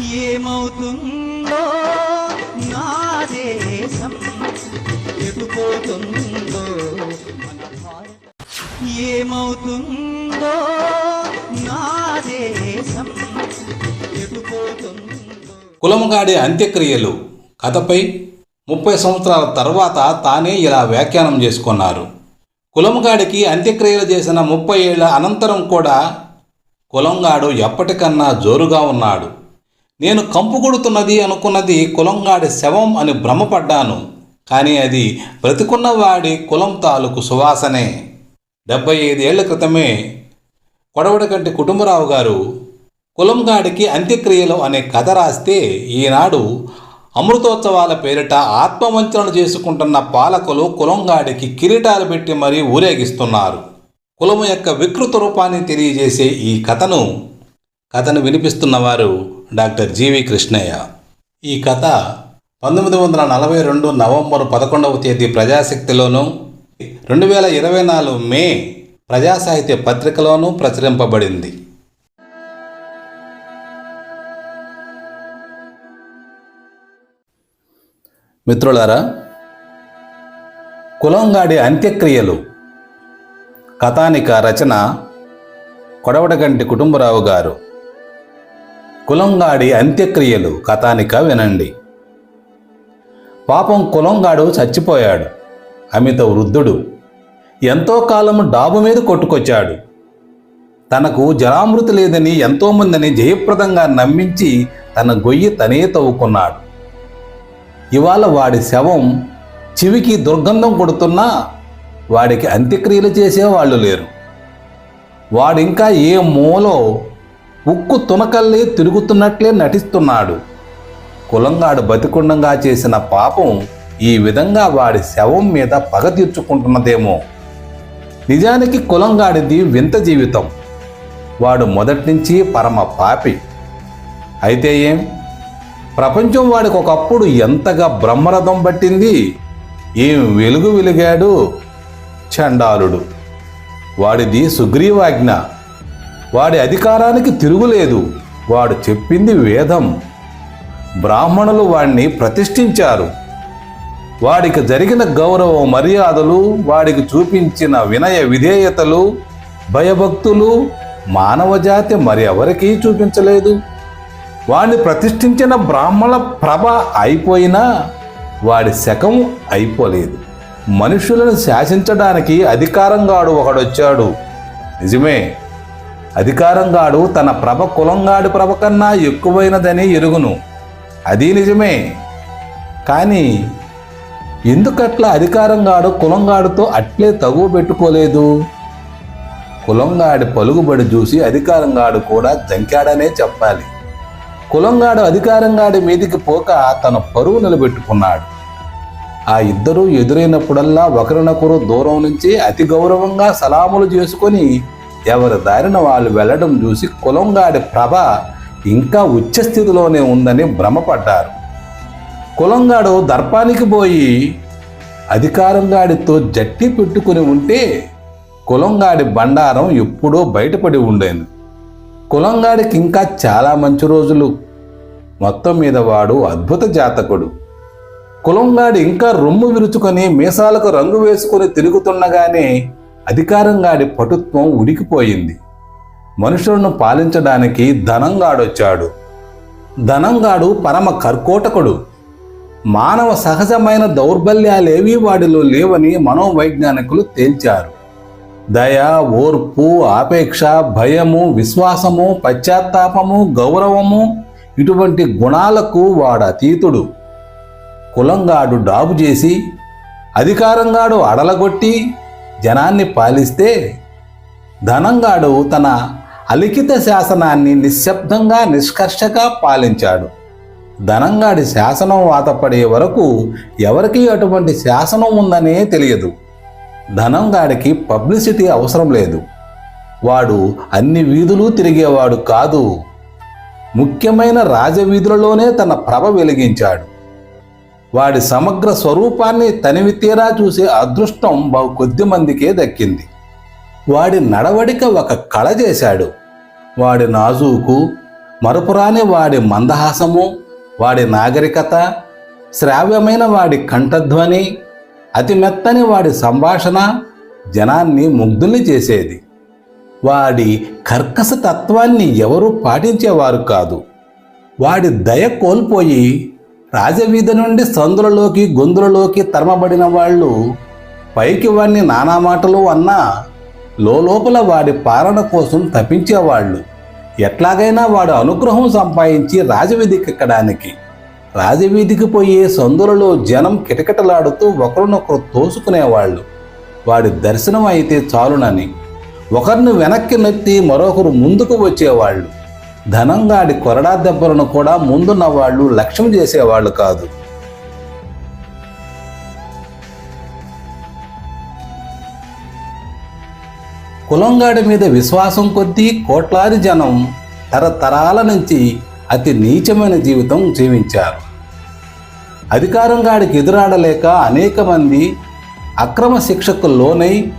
ఏమవుతుందో నా దేశం ఎటుపోతుందో ఏమవుతుందో నా దేశం ఎటుపోతుందో. అంత్యక్రియలు. కథపై ముప్పై సంవత్సరాల తర్వాత తానే ఇలా వ్యాఖ్యానం చేసుకున్నారు. కులంగాడికి అంత్యక్రియలు చేసిన ముప్పై ఏళ్ళ అనంతరం కూడా కులంగాడు ఎప్పటికన్నా జోరుగా ఉన్నాడు. నేను కంపు కొడుతున్నది అనుకున్నది కులంగాడి శవం అని భ్రమపడ్డాను. కానీ అది బ్రతికున్నవాడి కులం తాలూకు సువాసనే. డెబ్బై ఐదేళ్ళ క్రితమే కొడవడకంటి కుటుంబరావు గారు కులంగాడికి అంత్యక్రియలు అనే కథ రాస్తే ఈనాడు అమృతోత్సవాల పేరిట ఆత్మవంచన చేసుకుంటున్న పాలకులు కులంగాడికి కిరీటాలు పెట్టి మరీ ఊరేగిస్తున్నారు. కులము యొక్క వికృత రూపాన్ని తెలియజేసే ఈ కథను కథను వినిపిస్తున్నవారు డాక్టర్ జీవి కృష్ణయ్య. ఈ కథ పంతొమ్మిది వందల నలభై రెండు నవంబర్ పదకొండవ తేదీ ప్రజాశక్తిలోనూ రెండు వేల ఇరవై నాలుగు మే ప్రజాసాహిత్య పత్రికలోనూ ప్రచురింపబడింది. మిత్రులారా కులంగాడి అంత్యక్రియలు కథానిక రచన కొడవడగంటి కుటుంబరావు గారు. కులంగాడి అంత్యక్రియలు కథానిక వినండి. పాపం కులంగాడు చచ్చిపోయాడు. అమిత వృద్ధుడు ఎంతో కాలం డాబు మీద కొట్టుకొచ్చాడు. తనకు జలామృతి లేదని ఎంతోమందిని జయప్రదంగా నమ్మించి తన గొయ్యి తనే తవ్వుకున్నాడు. ఇవాళ వాడి శవం చెవికి దుర్గంధం కొడుతున్నా వాడికి అంత్యక్రియలు చేసేవాళ్ళు లేరు. వాడింకా ఏ మూలో ఉక్కు తునకల్లే తిరుగుతున్నట్లే నటిస్తున్నాడు. కులంగాడు బతికుండంగా చేసిన పాపం ఈ విధంగా వాడి శవం మీద పగ తీర్చుకుంటున్నదేమో. నిజానికి కులంగాడిది వింత జీవితం. వాడు మొదటి నుంచి పరమ పాపి. అయితే ఏం? ప్రపంచం వాడికి ఒకప్పుడు ఎంతగా బ్రహ్మరథం పట్టింది? ఏం వెలుగు వెలిగాడు? చండాలుడు. వాడిది సుగ్రీవాజ్ఞ. వాడి అధికారానికి తిరుగులేదు. వాడు చెప్పింది వేదం. బ్రాహ్మణులు వాణ్ణి ప్రతిష్ఠించారు. వాడికి జరిగిన గౌరవ మర్యాదలు వాడికి చూపించిన వినయ విధేయతలు భయభక్తులు మానవజాతి మరి ఎవరికీ చూపించలేదు. వాడిని ప్రతిష్ఠించిన బ్రాహ్మణ ప్రభ అయిపోయినా వాడి శకం అయిపోలేదు. మనుషులను శాసించడానికి అధికారంగాడు ఒకడొచ్చాడు. నిజమే. అధికారంగాడు తన ప్రభ కులంగాడి ప్రభ కన్నా ఎక్కువైనదని ఎరుగును. అది నిజమే. కానీ ఎందుకట్లా అధికారంగాడు కులంగాడితో అట్లే తగువ పెట్టుకోలేదు? కులంగాడి పలుకుబడి చూసి అధికారంగాడు కూడా జంకాడనే చెప్పాలి. కులంగాడు అధికారంగాడి మీదికి పోక తన పరువు నిలబెట్టుకున్నాడు. ఆ ఇద్దరూ ఎదురైనప్పుడల్లా ఒకరినొకరు దూరం నుంచి అతి గౌరవంగా సలాములు చేసుకొని ఎవరి దారిన వాళ్ళు వెళ్ళడం చూసి కులంగాడి ప్రభ ఇంకా ఉచ్చస్థితిలోనే ఉందని భ్రమపడ్డారు. కులంగాడు దర్పానికి పోయి అధికారంగాడితో జట్టి పెట్టుకుని ఉంటే కులంగాడి బండారం ఎప్పుడో బయటపడి ఉండేది. కులంగాడికి ఇంకా చాలా మంచి రోజులు. మొత్తం మీద వాడు అద్భుత జాతకుడు. కులంగాడి ఇంకా రొమ్ము విరుచుకొని మీసాలకు రంగు వేసుకొని తిరుగుతుండగానే అధికారంగాడి పటుత్వం ఉడికిపోయింది. మనుషులను పాలించడానికి ధనంగాడొచ్చాడు. ధనంగాడు పరమ కర్కోటకుడు. మానవ సహజమైన దౌర్బల్యాలేవీ వాడిలో లేవని మనోవైజ్ఞానికులు తేల్చారు. దయ ఓర్పు ఆపేక్ష భయము విశ్వాసము పశ్చాత్తాపము గౌరవము ఇటువంటి గుణాలకు వాడు అతీతుడు కులంగాడు డాబు చేసి అధికారంగాడు అడలగొట్టి జనాన్ని పాలిస్తే ధనంగాడు తన అలిఖిత శాసనాన్ని నిశ్శబ్దంగా నిష్కర్షగా పాలించాడు. ధనంగాడి శాసనం వాతపడే వరకు ఎవరికీ అటువంటి శాసనం ఉందనే తెలియదు. ధనంగాడికి పబ్లిసిటీ అవసరం లేదు. వాడు అన్ని వీధులు తిరిగేవాడు కాదు. ముఖ్యమైన రాజవీధులలోనే తన ప్రభ వెలిగించాడు. వాడి సమగ్ర స్వరూపాన్ని తనివి తీరా చూసే అదృష్టం బహు కొద్ది మందికే దక్కింది. వాడి నడవడిక ఒక కళ చేశాడు. వాడి నాజూకు మరపురాని వాడి మందహాసము వాడి నాగరికత శ్రావ్యమైన వాడి కంఠధ్వని అతి మెత్తని వాడి సంభాషణ జనాన్ని ముగ్ధుల్ని చేసేది. వాడి కర్కశ తత్వాన్ని ఎవరూ పాటించేవారు కాదు. వాడి దయ కోల్పోయి రాజవీధి నుండి సందులలోకి గొంతులలోకి తరమబడిన వాళ్ళు పైకి వాడిని నానా మాటలు అన్నా లోపల వాడి పాలన కోసం తప్పించేవాళ్ళు ఎట్లాగైనా వాడు అనుగ్రహం సంపాదించి రాజవీధికి ఎక్కడానికి. రాజవీధికి పోయే సందులలో జనం కిటకిటలాడుతూ ఒకరినొకరు తోసుకునేవాళ్ళు. వాడి దర్శనం అయితే చాలునని. ఒకరిని వెనక్కి నెత్తి మరొకరు ముందుకు వచ్చేవాళ్ళు. ధనంగాడి కొరడా దెబ్బలను కూడా ముందున్న వాళ్ళు లక్ష్యం చేసేవాళ్ళు కాదు. కులంగాడి మీద విశ్వాసం కొద్దీ కోట్లాది జనం తరతరాల నుంచి అతి నీచమైన జీవితం జీవించారు. అధికారం గాడికి ఎదురాడలేక అనేక మంది అక్రమ శిక్షకు లోనై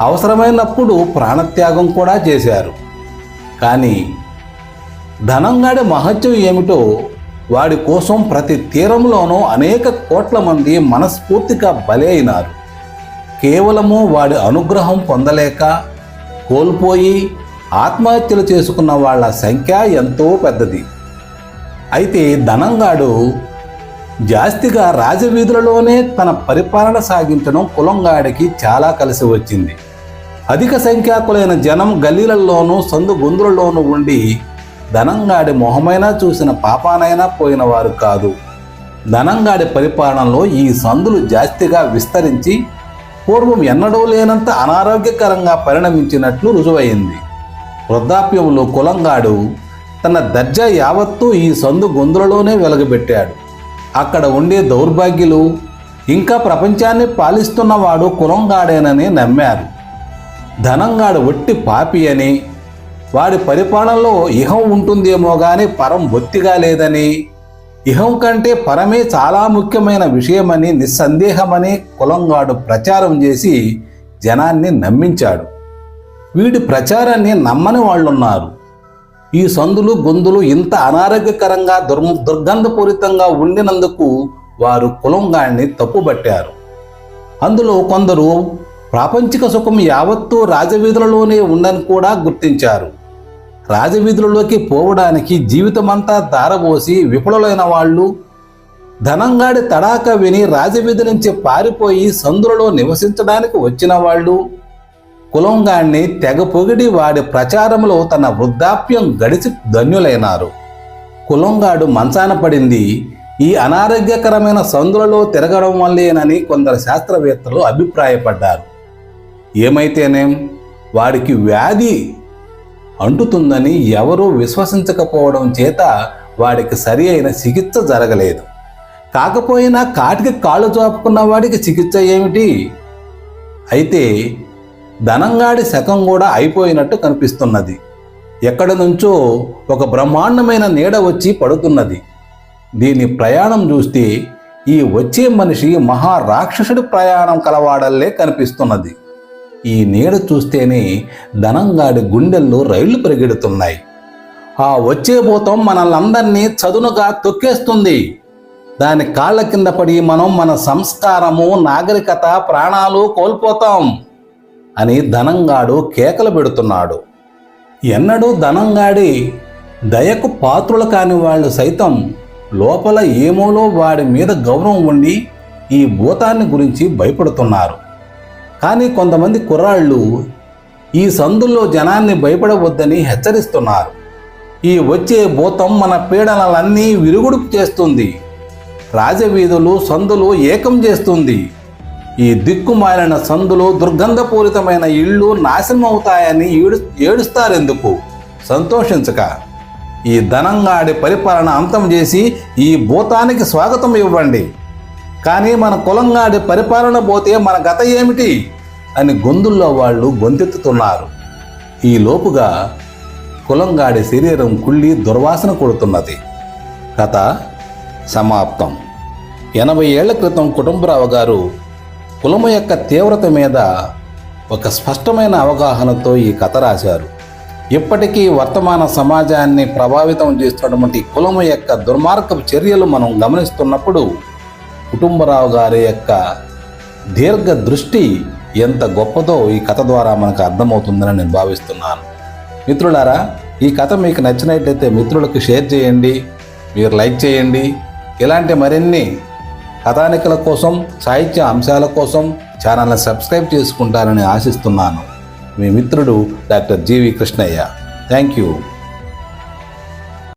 అవసరమైనప్పుడు ప్రాణత్యాగం కూడా చేశారు. కానీ ధనంగాడి మహత్యం ఏమిటో వాడి కోసం ప్రతి తీరంలోనూ అనేక కోట్ల మంది మనస్ఫూర్తిగా బలి అయినారు కేవలము వాడి అనుగ్రహం పొందలేక కోల్పోయి ఆత్మహత్యలు చేసుకున్న వాళ్ళ సంఖ్య ఎంతో పెద్దది. అయితే ధనంగాడు జాస్తిగా రాజవీధులలోనే తన పరిపాలన సాగించడం కులంగాడికి చాలా కలిసి వచ్చింది. అధిక సంఖ్యాకులైన జనం గల్లీలలోనూ సందు గొంతులలోనూ ఉండి ధనంగాడి మొహమైనా చూసిన పాపానైనా పోయిన వారు కాదు. ధనంగాడి పరిపాలనలో ఈ సందులు జాస్తిగా విస్తరించి పూర్వం ఎన్నడూ లేనంత అనారోగ్యకరంగా పరిణమించినట్లు రుజువైంది. వృద్ధాప్యంలో కులంగాడు తన దర్జా యావత్తూ ఈ సందు గొంతులలోనే వెలగబెట్టాడు. అక్కడ ఉండే దౌర్భాగ్యులు ఇంకా ప్రపంచాన్ని పాలిస్తున్నవాడు కులంగాడేనని నమ్మారు. ధనంగాడు ఒట్టి పాపి అని వాడి పరిపాలనలో ఇహం ఉంటుందేమో కానీ పరం బొత్తిగా లేదని. ఇహం కంటే పరమే చాలా ముఖ్యమైన విషయమని నిస్సందేహమని కులంగాడు ప్రచారం చేసి జనాన్ని నమ్మించాడు. వీడి ప్రచారాన్ని నమ్మని వాళ్ళున్నారు. ఈ సందులు గొంతులు ఇంత అనారోగ్యకరంగా దుర్ దుర్గంధపూరితంగా ఉండినందుకు వారు కులంగాడిని తప్పుబట్టారు. అందులో కొందరు ప్రాపంచిక సుఖం యావత్తూ రాజవీధులలోనే ఉందని కూడా గుర్తించారు. రాజవీధులలోకి పోవడానికి జీవితమంతా దారబోసి విఫలమైన వాళ్ళు ధనంగాడి తడాక విని రాజవీధి నుంచి పారిపోయి సందులలో నివసించడానికి వచ్చిన వాళ్ళు కులంగాడిని తెగ పొగిడి వాడి ప్రచారంలో తన వృద్ధాప్యం గడిచి ధన్యులైనారు. కులంగాడు మంచాన పడింది ఈ అనారోగ్యకరమైన సందులలో తిరగడం వల్లేనని కొందరు శాస్త్రవేత్తలు అభిప్రాయపడ్డారు. ఏమైతేనేం? వాడికి వ్యాధి అంటుతుందని ఎవరూ విశ్వసించకపోవడం చేత వాడికి సరి అయిన చికిత్స జరగలేదు. కాకపోయినా కాటికి కాళ్ళు చాపుకున్న వాడికి చికిత్స ఏమిటి? అయితే ధనంగాడి శకం కూడా అయిపోయినట్టు కనిపిస్తున్నది. ఎక్కడి నుంచో ఒక బ్రహ్మాండమైన నీడ వచ్చి పడుతున్నది. దీని ప్రయాణం చూస్తే ఈ వచ్చే మనిషి మహారాక్షసుడి ప్రయాణం కలవాడల్లే కనిపిస్తున్నది. ఈ నీడ చూస్తేనే ధనంగాడి గుండెల్లో రైళ్ళు పరిగెడుతున్నాయి. ఆ వచ్చే భూతం మనల్నందరినీ చదునుగా తొక్కేస్తుంది. దాని కాళ్ళ కింద పడి మనం మన సంస్కారము నాగరికత ప్రాణాలు కోల్పోతాం అని ధనంగాడు కేకలు పెడుతున్నాడు. ఎన్నడూ ధనంగాడి దయకు పాత్రులు కాని వాళ్ళు సైతం లోపల ఏమోలో వాడి మీద గౌరవం ఉండి ఈ భూతాన్ని గురించి భయపడుతున్నారు. కానీ కొంతమంది కుర్రాళ్ళు ఈ సందుల్లో జనాన్ని భయపడవద్దని హెచ్చరిస్తున్నారు. ఈ వచ్చే భూతం మన పీడనలన్నీ విరుగుడు చేస్తుంది. రాజవీధులు సందులు ఏకం చేస్తుంది. ఈ దిక్కుమాలిన సందులు దుర్గంధపూరితమైన ఇళ్ళు నాశనం అవుతాయని ఏడు ఏడుస్తారెందుకు? సంతోషించక. ఈ ధనంగాడి పరిపాలన అంతం చేసి ఈ భూతానికి స్వాగతం ఇవ్వండి. కానీ మన కులంగాడి పరిపాలన పోతే మన గత ఏమిటి అని గొంతుల్లో వాళ్ళు గొంతెత్తుతున్నారు. ఈ లోపుగా కులంగాడి శరీరం కుళ్ళి దుర్వాసన కొడుతున్నది. కథ సమాప్తం. ఎనభై ఏళ్ళ క్రితం కుటుంబరావు గారు కులము యొక్క తీవ్రత మీద ఒక స్పష్టమైన అవగాహనతో ఈ కథ రాశారు. ఇప్పటికీ వర్తమాన సమాజాన్ని ప్రభావితం చేస్తున్నటువంటి కులము యొక్క దుర్మార్గపు చర్యలు మనం గమనిస్తున్నప్పుడు కుటుంబరావు గారి యొక్క దీర్ఘ దృష్టి ఎంత గొప్పదో ఈ కథ ద్వారా మనకు అర్థమవుతుందని నేను భావిస్తున్నాను. మిత్రులారా ఈ కథ మీకు నచ్చినట్లయితే మిత్రులకు షేర్ చేయండి మీరు లైక్ చేయండి. ఇలాంటి మరిన్ని కథానికల కోసం సాహిత్య అంశాల కోసం ఛానల్ని సబ్స్క్రైబ్ చేసుకుంటారని ఆశిస్తున్నాను. మీ మిత్రుడు doctor GV Krishnaiah. Thank you.